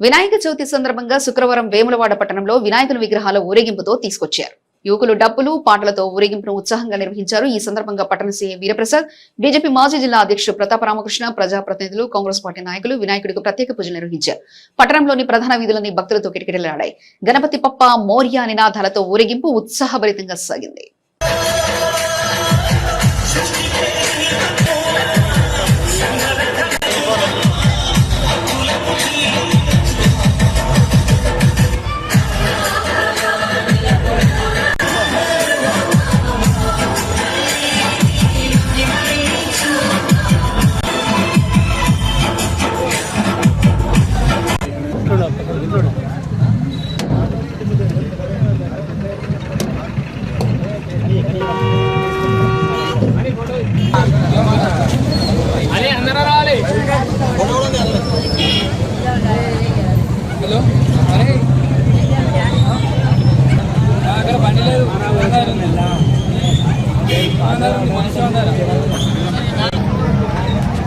వినాయక చవితి సందర్భంగా శుక్రవారం వేములవాడ పట్టణంలో వినాయకుని విగ్రహాల ఊరేగింపుతో తీసుకొచ్చారు. యువకులు డబ్బులు పాటలతో ఊరేగింపును ఉత్సాహంగా నిర్వహించారు. ఈ సందర్భంగా పట్టణ సీఎం వీరప్రసాద్ బీజేపీ మాజీ జిల్లా అధ్యక్షుడు ప్రతాప రామకృష్ణ ప్రజాప్రతినిధులు కాంగ్రెస్ పార్టీ నాయకులు వినాయకుడికి ప్రత్యేక పూజలు నిర్వహించారు. పట్టణంలోని ప్రధాన వీధులన్నీ భక్తులతో కిటకిటలాడాయి. గణపతి పప్ప మౌర్య నినాదాలతో ఊరేగింపు ఉత్సాహభరితంగా సాగింది.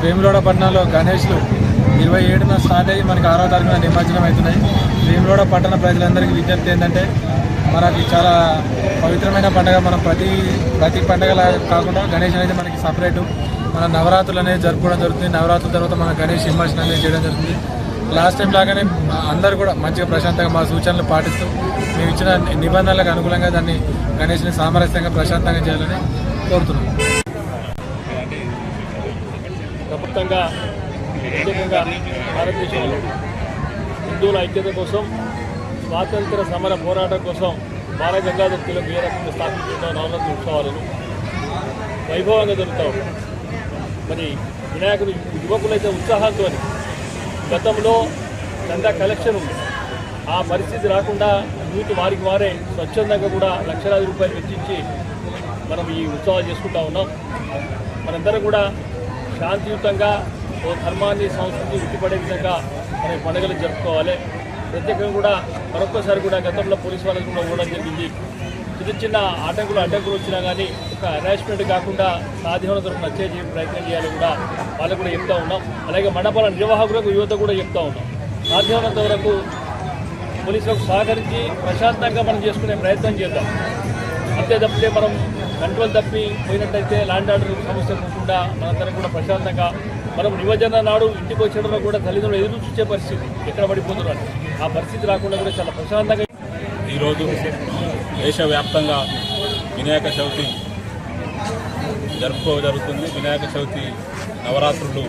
వేములవాడ పట్టణంలో గణేష్లు ఇరవై ఏడున స్టార్ట్ అయ్యి మనకి ఆరో తారీఖున నిమజ్జనం అవుతున్నాయి. వేములవాడ పట్టణ ప్రజలందరికీ విజ్ఞప్తి ఏంటంటే మనకి చాలా పవిత్రమైన పండుగ. మనం ప్రతి ప్రతి పండుగలా కాకుండా గణేష్ అనేది మనకి సపరేటు. మన నవరాత్రులు అనేది జరుపుకోవడం జరుగుతుంది. నవరాత్రుల తర్వాత మన గణేష్ నిమజ్జనం అనేది చేయడం జరుగుతుంది. లాస్ట్ టైం లాగానే అందరూ కూడా మంచిగా ప్రశాంతంగా మా సూచనలు పాటిస్తూ మేము ఇచ్చిన నిబంధనలకు అనుకూలంగా దాన్ని గణేష్ని సామరస్యంగా ప్రశాంతంగా చేయాలని కోరుతున్నాం. ప్రభుత్వంగా ప్రత్యేకంగా భారతదేశంలో హిందువుల ఐక్యత కోసం స్వాతంత్ర సమర పోరాటం కోసం బాలగంగాధర్ తిలక్ ఏ రకంగా స్థాపించిన నవరాత్రి ఉత్సవాలను వైభవంగా జరుగుతావు మరి వినాయకుడు యువకులైతే ఉత్సాహంతో గతంలో చందా కలెక్షన్ ఉంది. ఆ పరిస్థితి రాకుండా యూత్ వారికి వారే స్వచ్ఛందంగా కూడా లక్షలాది రూపాయలు వెచ్చించి మనం ఈ ఉత్సవాలు చేసుకుంటా ఉన్నాం. మనందరం కూడా శాంతియుతంగా ఓ ధర్మాన్ని సంస్కృతి ఉట్టిపడే విధంగా మన పండుగలు జరుపుకోవాలి. ప్రత్యేకంగా కూడా మరొకసారి కూడా గతంలో పోలీసు వాళ్ళకు కూడా ఇవ్వడం జరిగింది. చిన్న చిన్న ఆటంకులు అడ్డంకులు వచ్చినా కానీ ఒక అరేంజ్మెంట్ కాకుండా సాధ్యమైన వరకు నచ్చే ప్రయత్నం చేయాలి కూడా వాళ్ళకు కూడా చెప్తా ఉన్నాం. అలాగే మండపాల నిర్వాహకులకు యువత కూడా చెప్తా ఉన్నాం. సాధ్యమైనంత వరకు పోలీసులకు సహకరించి ప్రశాంతంగా మనం చేసుకునే ప్రయత్నం చేద్దాం. అంతే తప్పితే మనం కంట్రోల్ తప్పి పోయినట్టయితే ల్యాండ్ ఆర్డర్ సమస్య కాకుండా మనందరం కూడా ప్రశాంతంగా మనం నిమజ్జన నాడు ఇంటికి వచ్చేటప్పుడు కూడా తల్లిదండ్రులు ఎదురు చూసే పరిస్థితి ఎక్కడ పడిపోతున్నారు ఆ పరిస్థితి రాకుండా కూడా చాలా ప్రశాంతంగా ఈరోజు దేశవ్యాప్తంగా వినాయక చవితి జరుపుకో జరుగుతుంది. వినాయక చవితి నవరాత్రులు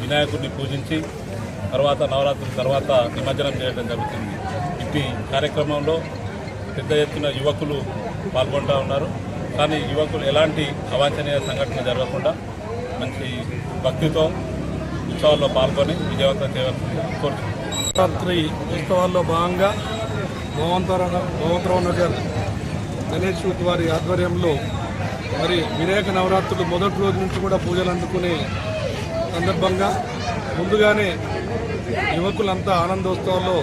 వినాయకుడిని పూజించి తర్వాత నవరాత్రుల తర్వాత నిమజ్జనం చేయడం జరుగుతుంది. ఇట్టి కార్యక్రమంలో పెద్ద ఎత్తున యువకులు పాల్గొంటూ ఉన్నారు. కానీ యువకులు ఎలాంటి అవాంఛనీయ సంఘటన జరగకుండా మంచి భక్తితో ఉత్సవాల్లో పాల్గొని విజయవంతం చేయవలసింది కోరుతున్నాను ఉత్సవాల్లో భాగంగా భగవంతరావు భగవంతరావు నగర్ గణేష్ వారి ఆధ్వర్యంలో మరి వినాయక నవరాత్రులు మొదటి రోజు నుంచి కూడా పూజలు అందుకునే సందర్భంగా ముందుగానే యువకులంతా ఆనందోత్సవాల్లో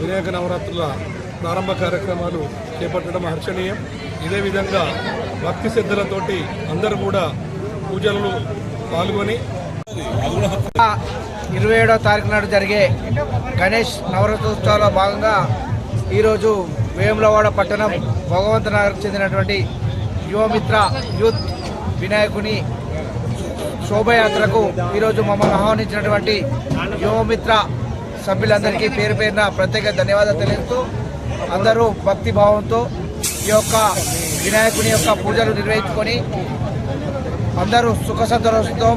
వినాయక నవరాత్రుల ప్రారంభ కార్యక్రమాలు చేపట్టడం హర్షణీయం. ఇదే విధంగా భక్తి శ్రద్ధలతోటి అందరూ కూడా పూజలను పాల్గొని ఇరవై ఏడవ తారీఖు నాడు జరిగే గణేష్ నవరాత్రోత్సవాల్లో భాగంగా ఈరోజు వేములవాడ పట్టణం భగవంత నగర్కు చెందినటువంటి యువమిత్ర యూత్ వినాయకుని శోభయాత్రకు ఈరోజు మమ్మల్ని ఆహ్వానించినటువంటి యువమిత్ర సభ్యులందరికీ పేరు పేరున ప్రత్యేక ధన్యవాదాలు తెలుపుతూ అందరూ భక్తి భావంతో ఈ యొక్క వినాయకుని యొక్క పూజలు నిర్వహించుకొని అందరూ సుఖ సంతోషంతో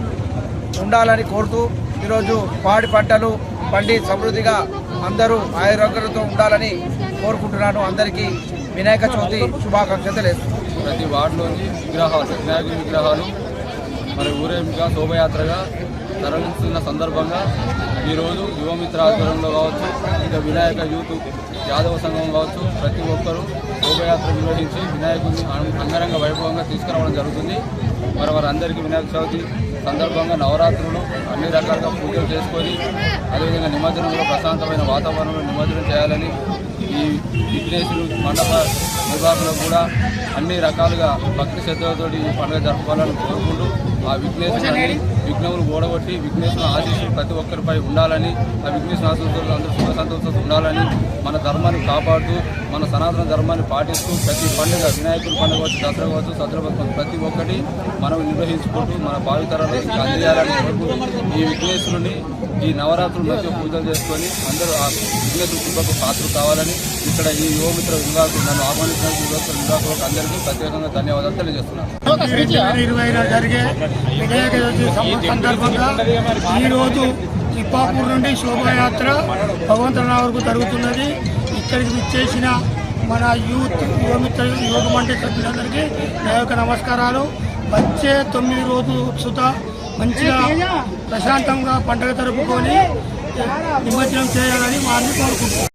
ఉండాలని కోరుతూ ఈరోజు పాడి పంటలు పండి సమృద్ధిగా అందరూ ఆయురోగ్యంతో ఉండాలని కోరుకుంటున్నాను. అందరికీ వినాయక చవితి శుభాకాంక్షలు తెలియజేస్తున్నాను ప్రతి వార్డులోని విగ్రహాలు వినాయకుడి విగ్రహాలు మరి ఊరేగింపుగా శోభయాత్రగా తరలిస్తున్న సందర్భంగా ఈరోజు యువమిత్ర ఆధ్వర్యంలో కావచ్చు ఇంకా వినాయక యూత్ యాదవ సంఘం కావచ్చు ప్రతి ఒక్కరూ శోభయాత్ర నిర్వహించి వినాయకుడిని అంగరంగ వైభవంగా తీసుకురావడం జరుగుతుంది. మరి వారందరికీ వినాయక చవితి సందర్భంగా నవరాత్రులు అన్ని రకాలుగా పూజలు చేసుకొని అదేవిధంగా నిమజ్జనంలో ప్రశాంతమైన వాతావరణంలో నిమజ్జనం చేయాలని ఈ విఘ్నేశ్వరు మండప నిర్వహణలో కూడా అన్ని రకాలుగా భక్తి శ్రద్ధలతోటి ఈ పండుగ జరపాలని కోరుకుంటూ ఆ విఘ్నేశ్వరుని విఘ్నములు ఓడగొట్టి విఘ్నేశ్వర ఆశీస్సులు ప్రతి ఒక్కరిపై ఉండాలని ఆ విఘ్నేశ్వర ఆశీస్సులు అందరూ సుఖ సంతోషాలు ఉండాలని మన ధర్మాన్ని కాపాడుతూ మన సనాతన ధర్మాన్ని పాటిస్తూ ప్రతి పండుగ వినాయకుడి పండుగ కావచ్చు దసరా కావచ్చు సద్రభక్తం ప్రతి ఒక్కటి మనం నిర్వహించుకుంటూ మన భావితరాలు అందియాలని కోరుకుంటూ ఈ విఘ్నేశ్వరుని ఈ నవరాత్రులు మధ్య పూజలు చేసుకొని అందరూ ఆ విఘ్నేశ్వర కృపకు పాత్ర కావాలని ఇక్కడ ఈ యువమిత్ర విభాగం నన్ను ఆహ్వానించిన యువమిత్ర విభాగం అందరికీ ప్రత్యేకంగా ధన్యవాదాలు తెలియజేస్తున్నాను. ఇరవై జరిగే వినాయక చవితి సందర్భంగా ఈరోజు తిప్పాపూర్ నుండి శోభాయాత్ర భగవంతరావు వరకు జరుగుతున్నది. ఇక్కడికి విచ్చేసిన మన యూత్ యువమిత్ర యువక మండలి సభ్యులందరికీ నా యొక్క నమస్కారాలు. వచ్చే తొమ్మిది రోజు సుత మంచిగా ప్రశాంతంగా పండుగ జరుపుకొని నిమజ్జనం చేయాలని వారిని కోరుకుంటున్నాను